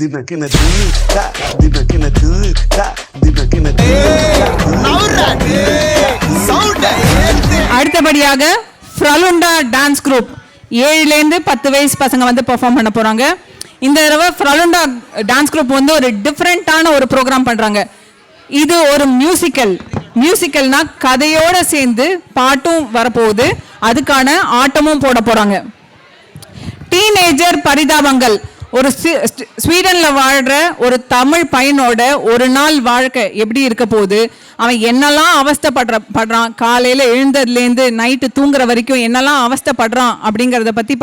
தினக்கின தீக்கா தினக்கின தீக்கா தினக்கின அடுத்தபடியாக ஃப்ரலுண்டா dance group ஏழுலேருந்து பத்து வயசு பசங்க வந்து பெர்ஃபார்ம் பண்ண போகிறாங்க இந்த தடவை ஃப்ரலுண்டா டான்ஸ் குரூப் வந்து ஒரு டிஃப்ரெண்ட்டான ஒரு ப்ரோக்ராம் பண்ணுறாங்க இது ஒரு மியூசிக்கல் மியூசிக்கல்னா கதையோட சேர்ந்து பாட்டும் வரப்போகுது. அதுக்கான ஆட்டமும் போட போகிறாங்க டீனேஜர் பரிதாபங்கள். ஒரு ஸ்வீ- ஸ்வீ- ஸ்வீடன்ல வாழ்ற ஒரு தமிழ் பையனோட ஒரு நாள் வாழ்க்கை எப்படி இருக்க போகுது? அவன் என்னெல்லாம் அவஸ்தைப்படுற படுறான்? காலையில எழுந்ததுலேருந்து நைட்டு தூங்குற வரைக்கும் என்னெல்லாம் அவஸ்தைப்படுறான் அப்படிங்கிறத பத்தி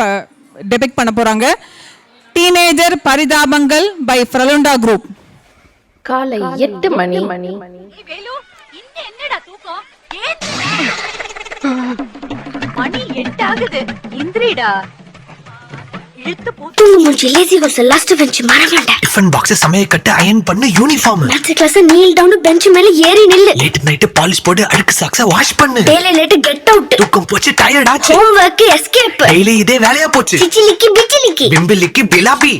டெபிக் பண்ண போறாங்க. டீனேஜர் பரிதாபங்கள் பை ஃப்ரலுண்டா குரூப் காலை எட்டு மணி. மணி. மணி எட்டு ஆகுது இந்திரிடா. இழுத்து போ தூங்கு மூஞ்சி லேசி கோஸ் லாஸ்ட் பெஞ்ச் மறவேண்டேன் டிஃபன் பாக்ஸ் சமைய கட்டு அயன் பண்ணு uniform maths class kneel down bench மேல ஏறி நில்லு. லேட் நைட் பாலிஷ் போட்டு அழுக்கு சாக்ஸ வாஷ் பண்ணு. டேலே லேட் கெட் அவுட் தூக்கம் போச்சு டயர்ட் ஆச்சு. ஹோம் ஒர்க் எஸ்கேப் டெய்லி இதே வேலையா போச்சு. சிச்சிலிக்கி பிச்சிலிக்கி. பிம்பிலிக்கு பிலாபி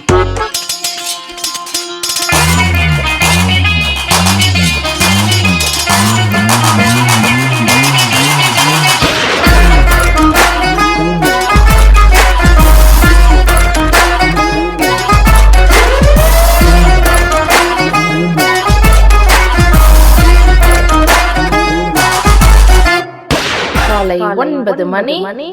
ஒன்பது மணி.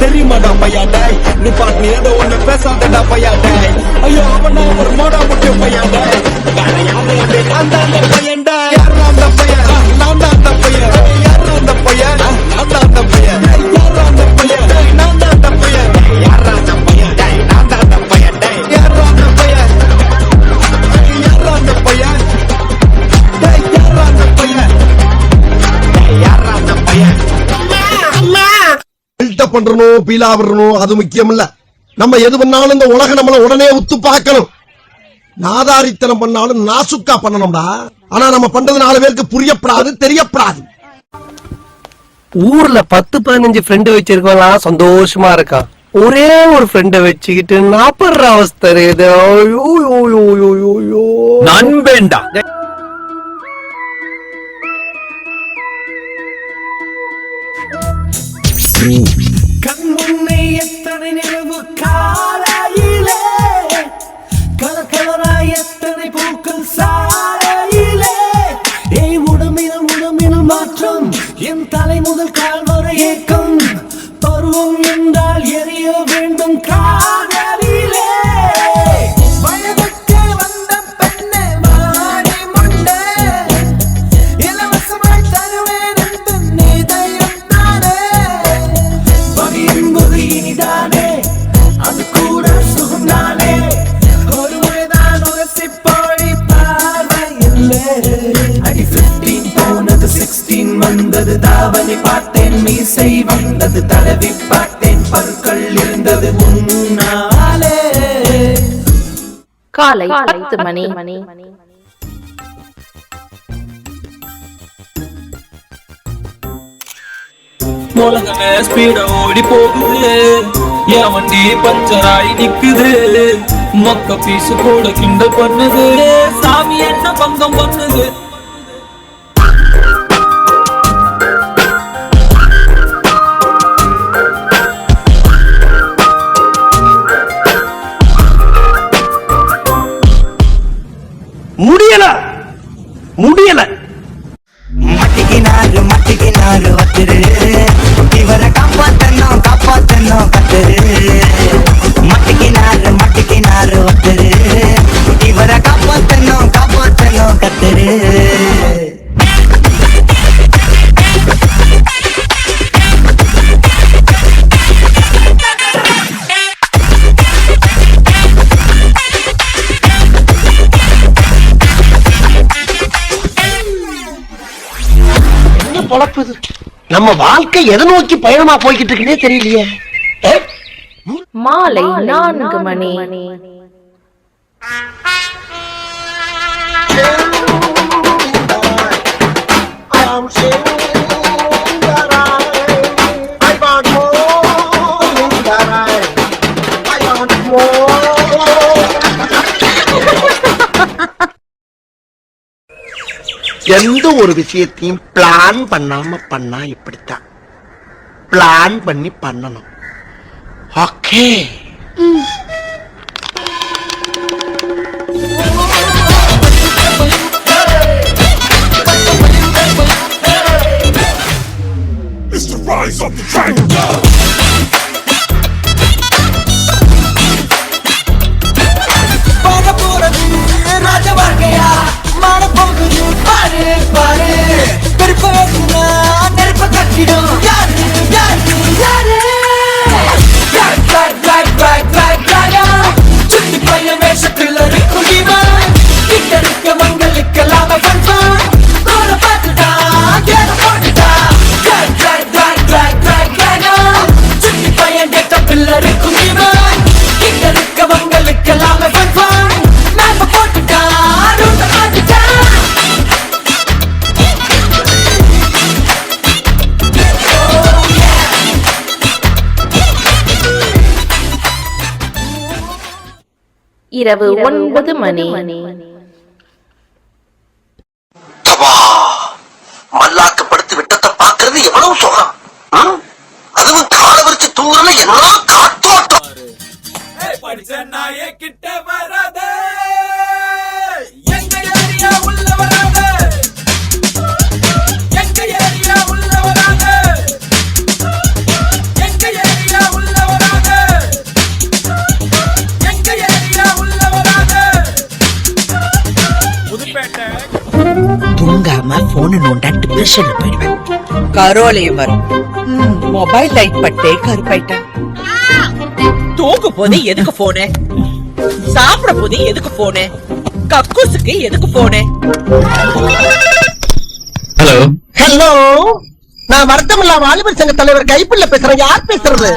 தெரியுமாடா பையாண்டாய் நீ பாட்டு ஏதோ ஒண்ணு பேசாதடா பையாண்டாய் ஐயோ அவனா ஒரு மோடா நான் தான் அந்த பையன்டா யாரா அந்த பையன் நான் தான் அந்த பையன் பண்றணும் பீலா விடணும் அது முக்கியம் இல்ல நம்ம எது பண்ணாலும் இந்த உலகம் நம்மள உடனே உத்து பார்க்கணும். நாதாரித்தனம் பண்ணாலும் நாசுக்கா பண்ணணும்டா. ஆனா நம்ம பண்றது நாலு பேருக்கு புரியப்படாது தெரியப்படாது. ஊர்ல பத்து பதினஞ்சு ஃப்ரெண்டு வச்சிருக்கவன்லாம் சந்தோஷமா இருக்கான் ஒரே ஒரு ஃப்ரெண்ட வச்சுக்கிட்டு நாப்படுற அவஸ்தை இது ஐயோ, ஐயோ, ஐயோ, கண் முன்னே எத்தனை நிலவு கால தாவணி பார்த்தேன் மீசை வந்தது தடவி பார்த்தேன் பற்கள் இருந்தது முன்னாலே. காலை பத்து மணி. மணி. உலகமே ஸ்பீட ஓடி போகுது. என் வண்டி பஞ்சர் ஆகி நிக்குது. மொக்க பீசு கூட கிண்டல் பண்ணுது. சாமி என்ன பங்கம் பண்ணுது? முடியல. முடியல. மட்டிக்கினாரு மட்டிக்கினாரு வத்துரு இவரை காப்பாத்தனும் காப்பாத்தனும் கத்துரு மட்டிக்கினாரு மட்டிக்கினாரு வத்துரு இவரை காப்பாத்தனும் காப்பாத்த பொழப்புது. நம்ம வாழ்க்கை எதை நோக்கி பயணமா போய்கிட்டு இருக்குன்னே தெரியலையே. மாலை நான்கு மணி. எந்த ஒரு விஷயத்தையும் பிளான் பண்ணாம பண்ணா இப்படித்தான். பிளான் பண்ணி பண்ணணும். ஓகே வாழ 싫어. இரவு ஒன்பது மணி. அப்பா, மல்லாக்க படுத்து விட்டத்தை பாக்குறது எவ்வளவு சுகம்? அதுவும் கால விரிச்சு தூங்குறதுல என்ன காத்தோட்டம் படிச்ச நாயே கிட்ட தூங்காம போன நோண்டா டிப்ரெஷன்ல போயிடுவேன். கரோலையும் வரும். மொபைல் லைட் பட்டே கருப்பாயிட்டேன் தூங்க போது எதுக்கு போனு சாப்பிட போது எதுக்கு போனு கக்கூசுக்கு எதுக்கு போனு ஹலோ ஹலோ நான் வருத்தமில்லா வாலிபர் சங்க தலைவர் கைப்புள்ள பேசுறேன். யார் பேசுறது?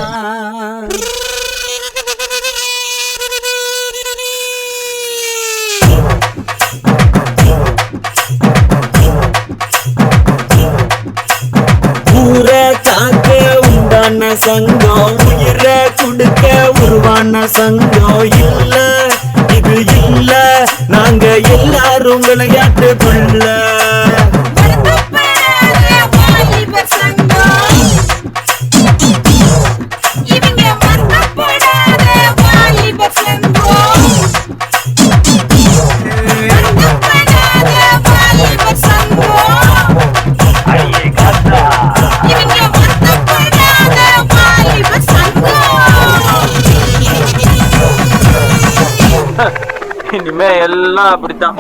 சங்கம். உயிரை கொடுக்க உருவான சங்கம். இல்ல இது இல்ல. நாங்க எல்லாரும் விளையாட்டுக்குள்ள இனிமே எல்லாம் அப்படித்தான்.